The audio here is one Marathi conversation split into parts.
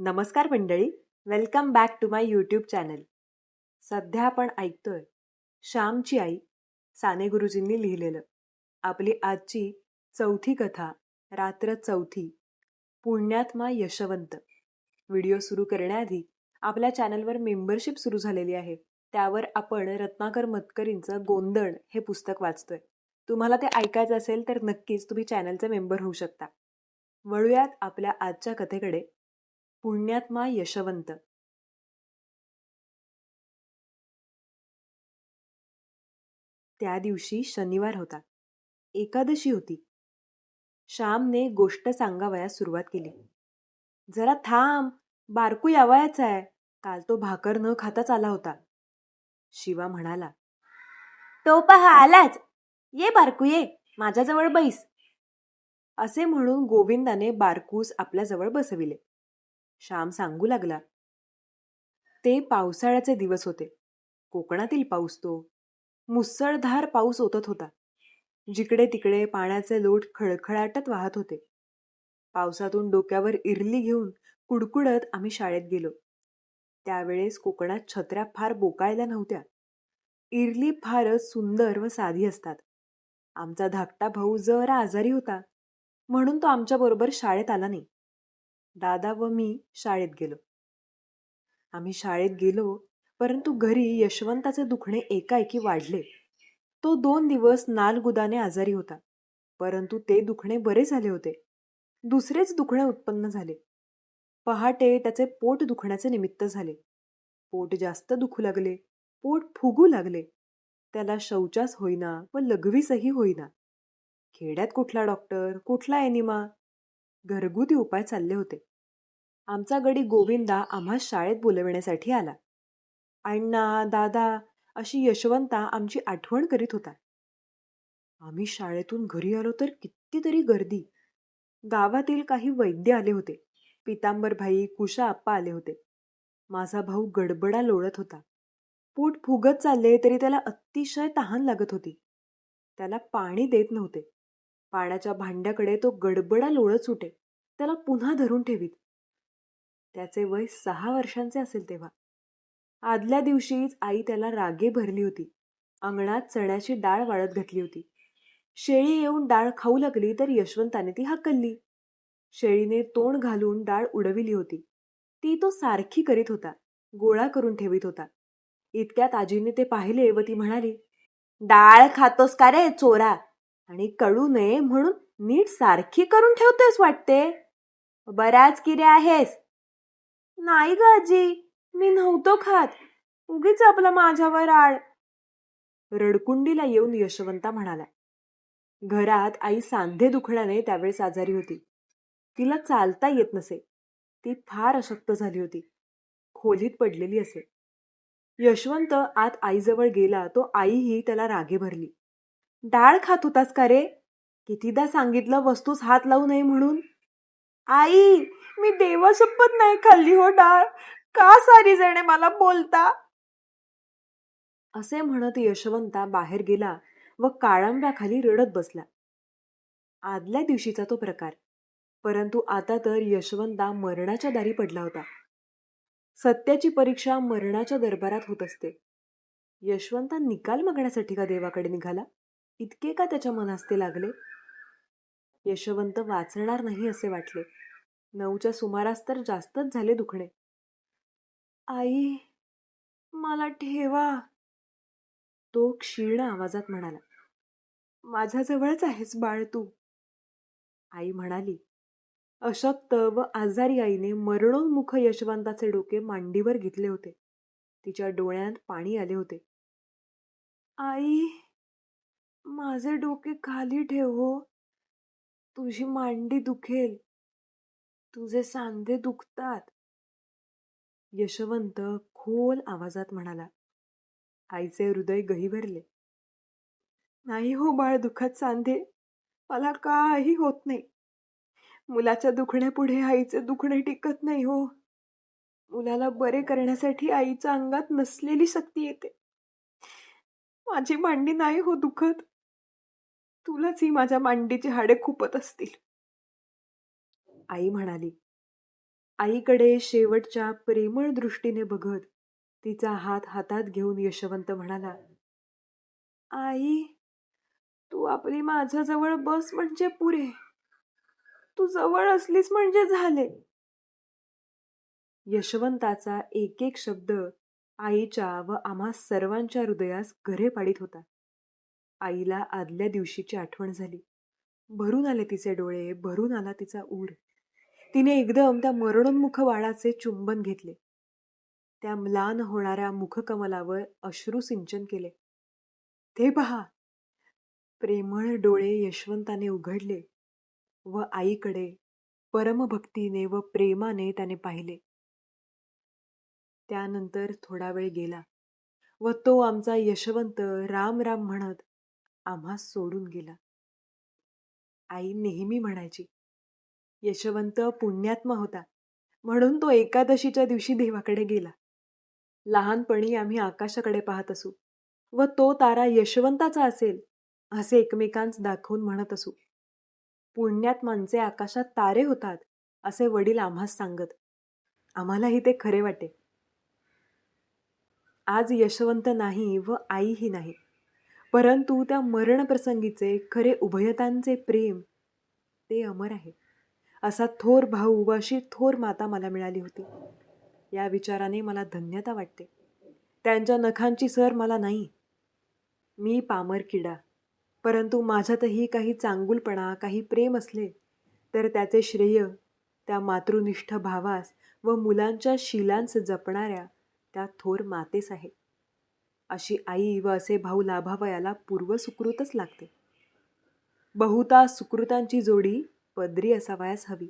नमस्कार मंडळी. Welcome back to my YouTube channel सध्या आपण ऐकतोय श्यामची आई साने गुरुजींनी लिहिलेलं. आपली आजची चौथी कथा रात्र चौथी पुण्यात्मा यशवंत. व्हिडिओ सुरू करण्याआधी आपल्या चॅनलवर मेंबरशिप सुरू झालेली आहे. त्यावर आपण रत्नाकर मतकरींचं गोंधळ हे पुस्तक वाचतोय. तुम्हाला ते ऐकायचं असेल तर नक्कीच तुम्ही चॅनलचे मेंबर होऊ शकता. वळूयात आपल्या आजच्या कथेकडे. पुण्यात्मा यशवंत. त्या दिवशी शनिवार होता. एकादशी होती. श्यामने गोष्ट सांगावयास सुरुवात केली. जरा थांब बारकू यावयाचा आहे. काल तो भाकर न खाताच आला होता. शिवा म्हणाला तो पहा आलाच. ये बारकू ये. माझ्याजवळ बैस. असे म्हणून गोविंदाने बारकूस आपल्याजवळ बसविले. श्याम सांगू लागला. ते पावसाळ्याचे दिवस होते. कोकणातील पाऊस तो. मुसळधार पाऊस ओतत होता. जिकडे तिकडे पाण्याचे लोट खळखळाटत वाहत होते. पावसातून डोक्यावर इरली घेऊन कुडकुडत आम्ही शाळेत गेलो. त्यावेळेस कोकणात छत्र्या फार बोकाळल्या नव्हत्या. इरली फारच सुंदर व साधी असतात. आमचा धाकटा भाऊ जरा आजारी होता. म्हणून तो आमच्याबरोबर शाळेत आला नाही. दादा व मी शाळेत गेलो. आम्ही शाळेत गेलो परंतु घरी यशवंताचे दुखणे एकाएकी वाढले. तो दोन दिवस नालगुदाने आजारी होता परंतु ते दुखणे बरे झाले होते. दुसरेच दुखणे उत्पन्न झाले. पहाटे त्याचे पोट दुखण्याचे निमित्त झाले. पोट जास्त दुखू लागले पोट फुगू लागले. त्याला शौचास होईना व लघवीसही होईना. खेड्यात कुठला डॉक्टर कुठला एनिमा? घरगुती उपाय चालले होते. आमचा गडी गोविंदा आम्हा शाळेत बोलविण्यासाठी आला. अण्णा दादा अशी यशवंता आमची आठवण करीत होता. आम्ही शाळेतून घरी आलो तर कितीतरी गर्दी. गावातील काही वैद्य आले होते. पितांबर भाई कुशा आप्पा आले होते. माझा भाऊ गडबडा लोळत होता. पोट फुगत चालले तरी त्याला अतिशय तहान लागत होती. त्याला पाणी देत नव्हते. पाण्याच्या भांड्याकडे तो गडबडा लोळत सुटे. त्याला पुन्हा धरून ठेवीत. त्याचे वय सहा वर्षांचे असेल तेव्हा. आदल्या दिवशीच आई त्याला रागे भरली होती. अंगणात चण्याची डाळ वाळत घातली होती. शेळी येऊन डाळ खाऊ लागली तर यशवंताने ती हकलली. शेळीने तोंड घालून डाळ उडविली होती. ती तो सारखी करीत होता. गोळा करून ठेवीत होता. इतक्यात आजीने ते पाहिले व ती म्हणाली डाळ खातोस का रे चोरा? आणि कळू नये म्हणून नीट सारखी करून ठेवतोस वाटते? बऱ्याच किरे आहेस. नाही ग आजी मी नव्हतो खात. उगीच आपला माझ्यावर आळ. रडकुंडीला येऊन यशवंता म्हणाला घरात आई सांधे दुखण्याने त्यावेळेस आजारी होती. तिला चालता येत नसे. ती फार अशक्त झाली होती. खोलीत पडलेली असे. यशवंत आत आईजवळ गेला तो आईही त्याला रागे भरली. डाळ खात होतास का रे? कितीदा सांगितलं वस्तूस हात लावू नये म्हणून? आई मी देवासोबत नाही खाल्ली हो डाळ. का सारी जणे मला बोलता? असे म्हणत यशवंता बाहेर गेला व काळंब्याखाली रडत बसला. आदल्या दिवशीचा तो प्रकार. परंतु आता तर यशवंता मरणाच्या दारी पडला होता. सत्याची परीक्षा मरणाच्या दरबारात होत असते. यशवंता निकाल मागण्यासाठी का देवाकडे निघाला? इतके का त्याच्या मनास्ते लागले? यशवंत वाचणार नाही असे वाटले. नऊच्या सुमारास तर जास्तच झाले दुखणे. आई मला ठेवा. तो क्षीण आवाजात म्हणाला. माझ्याजवळच आहेस बाळ तू. आई म्हणाली. अशक्त व आजारी आईने मरणोन्मुख यशवंताचे डोके मांडीवर घेतले होते. तिच्या डोळ्यात पाणी आले होते. आई माझे डोके खाली ठेव हो. तुझी मांडी दुखेल. तुझे सांधे दुखतात. यशवंत खोल आवाजात म्हणाला आईचे हृदय गहिवरले नाही हो बाळ दुखत सांधे मला काही होत नाही. मुलाच्या दुखण्यापुढे आईचे दुखणे टिकत नाही हो. मुलाला बरे करण्यासाठी आईच्या अंगात नसलेली शक्ती येते. माझी मांडी नाही हो दुखत. तुलाच ही माझ्या मांडीची हाडे खुपत असतील. आई म्हणाली. आईकडे शेवटच्या प्रेमळ दृष्टीने बघत तिचा हात हातात घेऊन यशवंत म्हणाला आई तू आपली माझ्याजवळ बस म्हणजे पुरे. तू जवळ असलीस म्हणजे झाले. यशवंताचा एक एक शब्द आईच्या व आम्हा सर्वांच्या हृदयास घरे पाडीत होता. आईला आदल्या दिवशीची आठवण झाली. भरून आले तिचे डोळे भरून आला तिचा ऊर. तिने एकदम त्या मरणोन्मुख बाळाचे चुंबन घेतले. त्या म्लान होणाऱ्या मुखकमलावर अश्रू सिंचन केले. ते पहा. प्रेमळ डोळे यशवंताने उघडले व आईकडे परमभक्तीने व प्रेमाने त्याने पाहिले. त्यानंतर थोडा वेळ गेला व तो आमचा यशवंत राम राम म्हणत आम्हा सोडून गेला. आई नेहमी म्हणायची यशवंत पुण्यात्मा होता. म्हणून तो एकादशीच्या दिवशी देवाकडे गेला. लहानपणी आम्ही आकाशाकडे पाहत असू व तो तारा यशवंताचा असेल असे एकमेकांस दाखवून म्हणत असू. पुण्यात्मांचे आकाशात तारे होतात असे वडील आम्हास सांगत. आम्हालाही ते खरे वाटे. आज यशवंत नाही व आईही नाही. परंतु त्या मरणप्रसंगीचे खरे उभयतांचे प्रेम ते अमर आहे. असा थोर भाऊ व अशी थोर माता मला मिळाली होती. या विचाराने मला धन्यता वाटते. त्यांच्या नखांची सर मला नाही. मी पामर किडा परंतु माझ्यातही काही चांगुलपणा काही प्रेम असले तर त्याचे श्रेय त्या मातृनिष्ठ भावास व मुलांच्या शिलांस जपणाऱ्या त्या थोर मातेस आहे. अशी आई व असे भाऊ लाभावयाला पूर्वसुकृतच लागते. बहुता सुकृतांची जोडी पदरी असावयास हवी.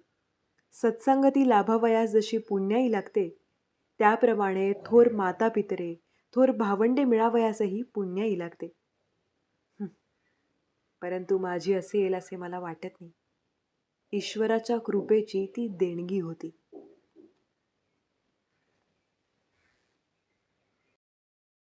सत्संगती लाभावयास जशी पुण्याई लागते त्याप्रमाणे थोर माता पितरे थोर भावंडे मिळावयासही पुण्याई लागते. परंतु माझी असे येईल असे मला वाटत नाही. ईश्वराच्या कृपेची ती देणगी होती.